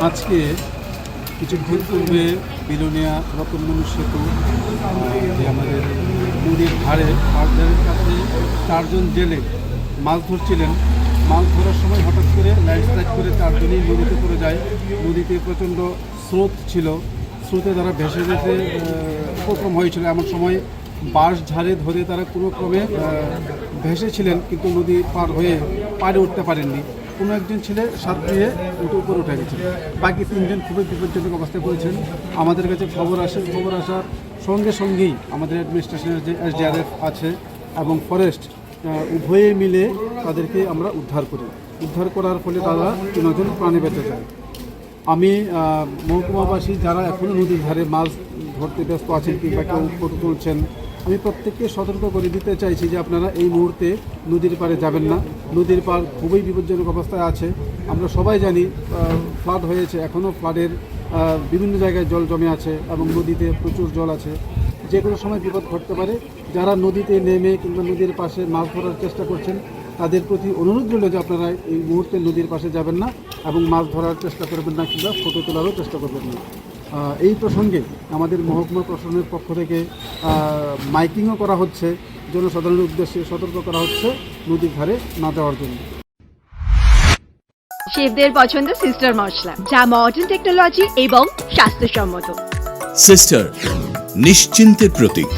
আজকে কিছু কিছুক্ষণ পূর্বে বিলোনিয়া রতনমনু সেতু যে আমাদের নদীর ধারে পাড়ধারের কাছে চারজন জেলে মাছ ধরছিলেন। মাছ ধরার সময় হঠাৎ করে লাইট ল্যান্ডস্লাইড করে চারজনই নদীতে পড়ে যায়। নদীতে প্রচণ্ড স্রোত ছিল। স্রোতে তারা ভেসে আহ, উপক্রম হয়েছিল। এমন সময় বাঁশ ঝাড়ে ধরে তারা কোনো ক্রমে ভেসেছিলেন কিন্তু নদী পার হয়ে পারে উঠতে পারেননি। কোনো একজন ছেলে সাত দিয়ে উঠে উপরে উঠে গেছে। বাকি তিনজন খুবই বিপজ্জনক অবস্থায় পড়েছেন। আমাদের কাছে খবর আসে, খবর আসার সঙ্গে সঙ্গেই আমাদের অ্যাডমিনিস্ট্রেশনের যে এসডিআরএফ আছে এবং ফরেস্ট উভয়ে মিলে তাদেরকে আমরা উদ্ধার করি। উদ্ধার করার ফলে তারা তিনজন প্রাণে বেঁচে যায়। আমি মহকুমাবাসী যারা এখনও নদীর ধারে মাছ ধরতে ব্যস্ত আছেন কিংবা কেউ ফটো তুলছেন আমি প্রত্যেককে সতর্ক করে দিতে চাইছি যে আপনারা এই মুহূর্তে নদীর পাড়ে যাবেন না। নদীর পাড় খুবই বিপজ্জনক অবস্থায় আছে। আমরা সবাই জানি ফ্লাড হয়েছে। এখনও ফ্লাডের বিভিন্ন জায়গায় জল জমে আছে এবং নদীতে প্রচুর জল আছে। যে কোনো সময় বিপদ ঘটতে পারে। যারা নদীতে নেমে কিংবা নদীর পাশে মাছ ধরার চেষ্টা করছেন, তাদের প্রতি অনুরোধ রইল যে আপনারা এই মুহূর্তে নদীর পাশে যাবেন না এবং মাছ ধরার চেষ্টা করবেন না কিংবা ফটো তোলারও চেষ্টা করবেন না। এই প্রসঙ্গে আমাদের মহকুমা প্রশাসনের পক্ষ থেকে মাইকিংও করা হচ্ছে জনসাধারণের উদ্দেশ্যে সতর্ক করা হচ্ছে নদীর ধারে না যাওয়ার জন্য। শেফদের পছন্দ সিস্টার মশলা যা মডার্ন টেকনোলজি এবং স্বাস্থ্যসম্মত। সিস্টার নিশ্চিন্তের প্রতীক।